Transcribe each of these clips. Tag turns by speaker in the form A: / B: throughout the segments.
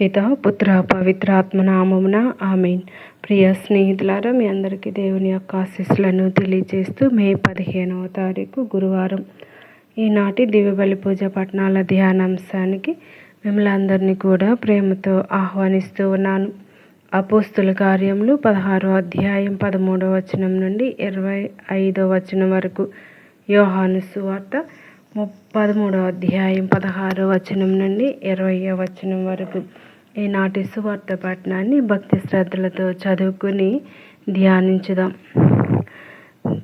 A: పిత పుత్ర పవిత్రాత్మ నామమున ఆమెన్. ప్రియ స్నేహితులారా మీ అందరికీ దేవుని యొక్క ఆశీస్సులను తెలియజేస్తూ మే పదిహేనవ తారీఖు గురువారం ఈనాటి దివ్యబలి పూజ పట్టణాల ధ్యానాంశానికి మిమ్మల్ని అందరినీ కూడా ప్రేమతో ఆహ్వానిస్తూ ఉన్నాను. అపోస్తుల కార్యములు పదహారో అధ్యాయం పదమూడవ వచనం నుండి ఇరవై ఐదో వచనం వరకు. యోహాను సువార్త పదమూడవ అధ్యాయం పదహారో వచనం నుండి ఇరవయో వచనం వరకు. ఈనాటి సువార్త పట్టణాన్ని భక్తి శ్రద్ధలతో చదువుకుని ధ్యానించుదాం.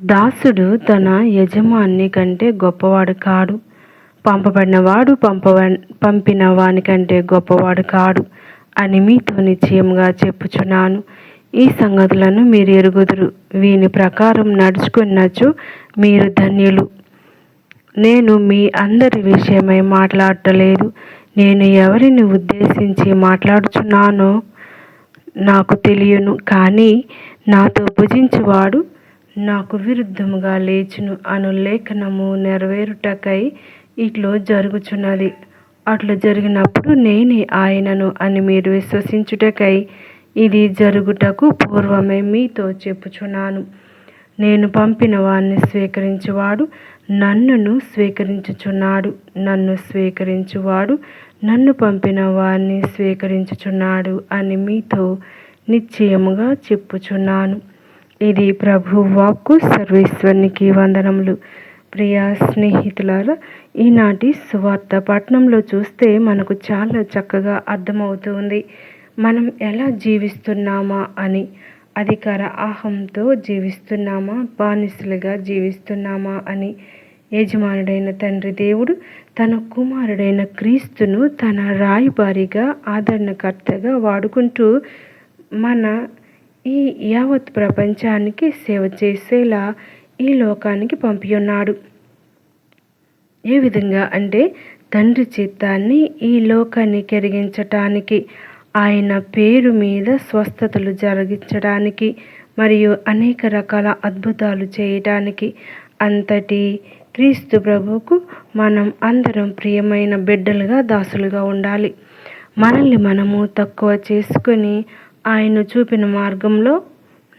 A: దాసుడు తన యజమాని కంటే గొప్పవాడు కాడు. పంపబడినవాడు పంపవ పంపిన వానికంటే గొప్పవాడు కాడు అని మీతో నిశ్చయంగా చెప్పుచున్నాను. ఈ సంగతులను మీరు ఎరుగుదురు. వీని ప్రకారం నడుచుకున్నచు మీరు ధన్యులు. నేను మీ అందరి విషయమై మాట్లాడటలేదు నేను ఎవరిని ఉద్దేశించి మాట్లాడుచున్నానో నాకు తెలియను కానీ నాతో భుజించువాడు నాకు విరుద్ధముగా లేచును అను లేఖనము నెరవేరుటకై ఇట్లో జరుగుచున్నది. అట్లు జరిగినప్పుడు నేనే ఆయనను అని మీరు విశ్వసించుటకై ఇది జరుగుటకు పూర్వమే మీతో చెప్పుచున్నాను. నేను పంపిన వాణ్ణి స్వీకరించువాడు నన్నును స్వీకరించుచున్నాడు. నన్ను స్వీకరించువాడు నన్ను పంపిన వారిని స్వీకరించుచున్నాడు అని మీతో నిశ్చయముగా చెప్పుచున్నాను. ఇది ప్రభు వాక్కు సర్వేశ్వరునికి వందనములు. ప్రియ స్నేహితులారా ఈనాటి సువార్త పట్నంలో చూస్తే మనకు చాలా చక్కగా అర్థమవుతుంది మనం ఎలా జీవిస్తున్నామా అని అధికార ఆహంతో జీవిస్తున్నామా? బానిసలుగా జీవిస్తున్నామా అని యజమానుడైన తండ్రి దేవుడు తన కుమారుడైన క్రీస్తును తన రాయబారిగా ఆదరణకర్తగా వాడుకుంటూ మన ఈ యావత్ ప్రపంచానికి సేవ చేసేలా ఈ లోకానికి పంపియున్నాడు. ఏ విధంగా అంటే తండ్రి చిత్తాన్ని ఈ లోకాన్ని కెరిగించటానికి ఆయన పేరు మీద స్వస్థతలు జరిగించడానికి మరియు అనేక రకాల అద్భుతాలు చేయటానికి అంతటి క్రీస్తు ప్రభువుకు మనం అందరం ప్రియమైన బిడ్డలుగా దాసులుగా ఉండాలి. మనల్ని మనము తక్కువ చేసుకొని ఆయన చూపిన మార్గంలో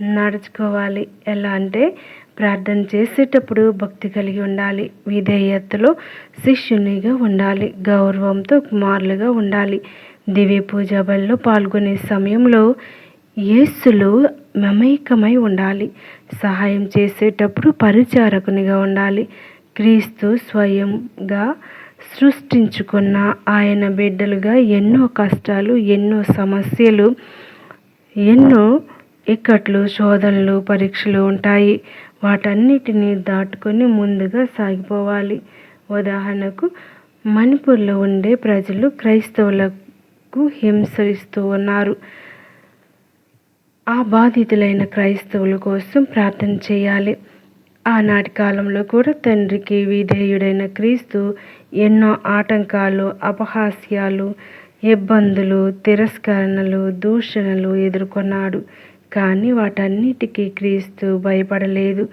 A: నడుచుకోవాలి. ఎలా అంటే ప్రార్థన చేసేటప్పుడు భక్తి కలిగి ఉండాలి. విధేయతలో శిష్యునిగా ఉండాలి. గౌరవంతో కుమారులుగా ఉండాలి. దివ్య పూజా బల్లో పాల్గొనే సమయంలో యేసులు మమేకమై ఉండాలి. సహాయం చేసేటప్పుడు పరిచారకునిగా ఉండాలి. క్రీస్తు స్వయంగా సృష్టించుకున్న ఆయన బిడ్డలుగా ఎన్నో కష్టాలు ఎన్నో సమస్యలు ఎన్నో ఇక్కట్లు శోధనలు పరీక్షలు ఉంటాయి. వాటన్నిటిని దాటుకొని ముందుగా సాగిపోవాలి. ఉదాహరణకు మణిపూర్లో ఉండే ప్రజలు క్రైస్తవులకు వరకు హింసరిస్తూ ఉన్నారు. ఆ బాధితులైన క్రైస్తవుల కోసం ప్రార్థన చేయాలి. ఆనాటి కాలంలో కూడా తండ్రికి విధేయుడైన క్రీస్తు ఎన్నో ఆటంకాలు అపహాస్యాలు ఇబ్బందులు తిరస్కరణలు దూషణలు ఎదుర్కొన్నాడు. కానీ వాటన్నిటికీ క్రీస్తు భయపడలేదు.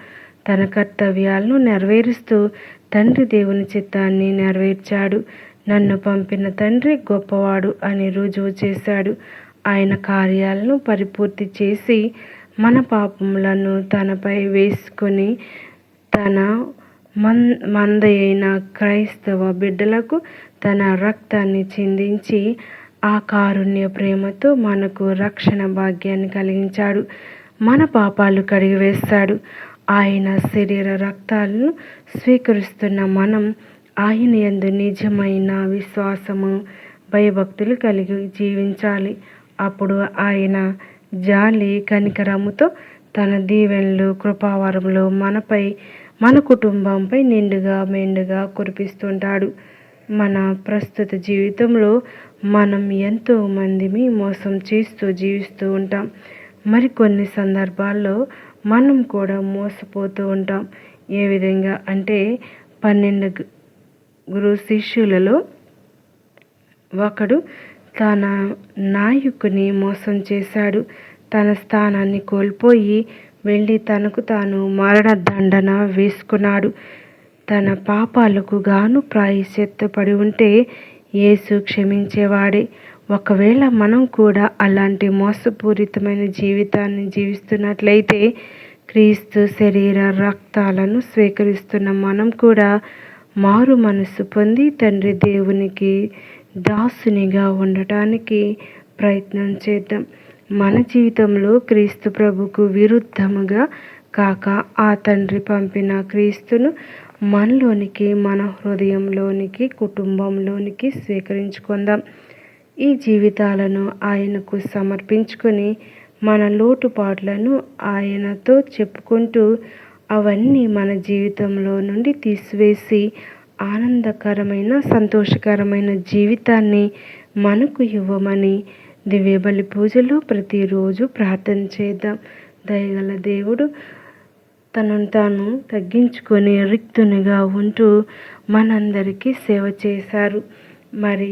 A: తన కర్తవ్యాలను నెరవేరుస్తూ తండ్రి దేవుని చిత్తాన్ని నెరవేర్చాడు. నన్ను పంపిన తండ్రి గొప్పవాడు అని రుజువు చేశాడు. ఆయన కార్యాలను పరిపూర్తి చేసి మన పాపములను తనపై వేసుకొని తన మన్ మందయైన క్రైస్తవ బిడ్డలకు తన రక్తాన్ని చిందించి ఆ కారుణ్య ప్రేమతో మనకు రక్షణ భాగ్యాన్ని కలిగించాడు. మన పాపాలు కడిగివేస్తాడు ఆయన శరీర రక్తాలను స్వీకరిస్తున్న మనం ఆయన ఎందు నిజమైన విశ్వాసము భయభక్తులు కలిగి జీవించాలి. అప్పుడు ఆయన జాలి కనికరముతో తన దీవెనలు కృపావరములు మనపై మన కుటుంబంపై నిండుగా మెండుగా కురిపిస్తుంటాడు. మన ప్రస్తుత జీవితంలో మనం ఎంతో మందిని మోసం చేస్తూ జీవిస్తూ ఉంటాం. మరికొన్ని సందర్భాల్లో మనం కూడా మోసపోతూ ఉంటాం. ఏ విధంగా అంటే పన్నెండు గురు శిష్యులలో ఒకడు తన నాయకుని మోసం చేశాడు. తన స్థానాన్ని కోల్పోయి వెళ్ళి తనకు తాను మరణ దండన వేసుకున్నాడు. తన పాపాలకు గాను ప్రాయశ్చిత్తపడి ఉంటే యేసు క్షమించేవాడే. ఒకవేళ మనం కూడా అలాంటి మోసపూరితమైన జీవితాన్ని జీవిస్తున్నట్లయితే క్రీస్తు శరీర రక్తాలను స్వీకరిస్తున్న మనం కూడా మారు మనసు పొంది తండ్రి దేవునికి దాసునిగా ఉండటానికి ప్రయత్నం చేద్దాం. మన జీవితంలో క్రీస్తు ప్రభుకు విరుద్ధముగా కాక ఆ తండ్రి పంపిన క్రీస్తును మనలోనికి మన హృదయంలోనికి కుటుంబంలోనికి స్వీకరించుకుందాం. ఈ జీవితాలను ఆయనకు సమర్పించుకొని మన లోటుపాట్లను ఆయనతో చెప్పుకుంటూ అవన్నీ మన జీవితంలో నుండి తీసివేసి ఆనందకరమైన సంతోషకరమైన జీవితాన్ని మనకు ఇవ్వమని దివ్యబలి పూజలు ప్రతిరోజు ప్రార్థన చేద్దాం. దయగల దేవుడు తనను తాను తగ్గించుకొని రిక్తునిగా ఉంటూ మనందరికీ సేవ చేశారు. మరి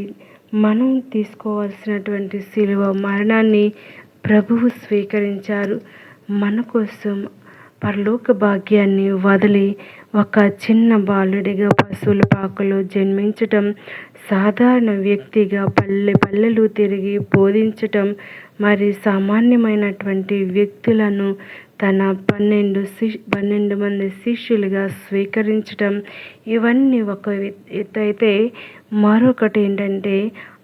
A: మనం తీసుకోవాల్సినటువంటి శిలువ మరణాన్ని ప్రభువు స్వీకరించారు. మన కోసం పరలోక భాగ్యాన్ని వదిలి ఒక చిన్న బాలుడిగా పశువుల పాకలో జన్మించటం సాధారణ వ్యక్తిగా పల్లె పల్లెలు తిరిగి బోధించటం మరి సామాన్యమైనటువంటి వ్యక్తులను తన పన్నెండు శిష్ పన్నెండు మంది శిష్యులుగా స్వీకరించటం ఇవన్నీ ఒక అయితే మరొకటి ఏంటంటే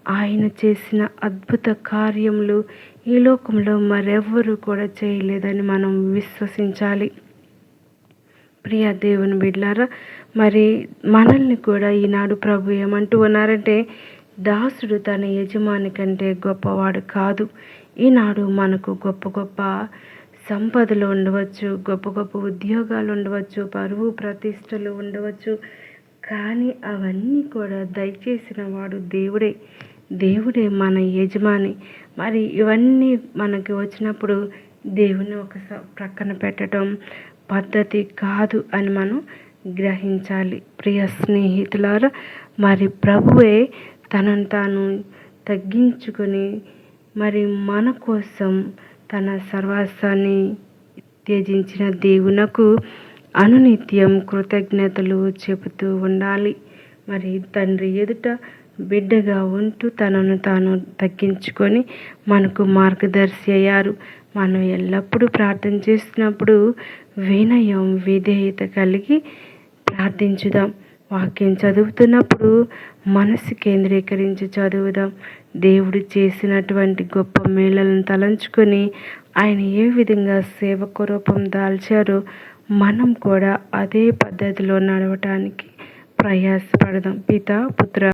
A: ఆయన చేసిన అద్భుత కార్యములు ఈ లోకంలో మరెవ్వరూ కూడా చేయలేదని మనం విశ్వసించాలి. ప్రియ దేవుని బిడ్లారా మరి మనల్ని కూడా ఈనాడు ప్రభు ఏమంటూ ఉన్నారంటే దాసుడు తన యజమాని కంటే గొప్పవాడు కాదు. ఈనాడు మనకు గొప్ప గొప్ప సంపదలు ఉండవచ్చు గొప్ప గొప్ప ఉద్యోగాలు ఉండవచ్చు పరువు ప్రతిష్టలు ఉండవచ్చు. కానీ అవన్నీ కూడా దయచేసిన వాడు దేవుడే. దేవుడే మన యజమాని. మరి ఇవన్నీ మనకి వచ్చినప్పుడు దేవుని ఒక ప్రక్కన పెట్టడం పద్ధతి కాదు అని మనం గ్రహించాలి. ప్రియ స్నేహితులారా మరి ప్రభువే తనను తాను తగ్గించుకొని మరి మన కోసం తన సర్వాసాన్ని త్యజించిన దేవునకు అనునిత్యం కృతజ్ఞతలు చెబుతూ ఉండాలి. మరి తండ్రి ఎదుట బిడ్డగా ఉంటూ తనను తాను తగ్గించుకొని మనకు మార్గదర్శి అయ్యారు. మనం ఎల్లప్పుడూ ప్రార్థన చేస్తున్నప్పుడు వినయం విధేయత కలిగి ప్రార్థించుదాం. వాక్యం చదువుతున్నప్పుడు మనసు కేంద్రీకరించి చదువుదాం. దేవుడు చేసినటువంటి గొప్ప మేళలను తలంచుకొని ఆయన ఏ విధంగా సేవకు రూపం దాల్చారో మనం కూడా అదే పద్ధతిలో నడవటానికి ప్రయాసపడదాం. పిత పుత్ర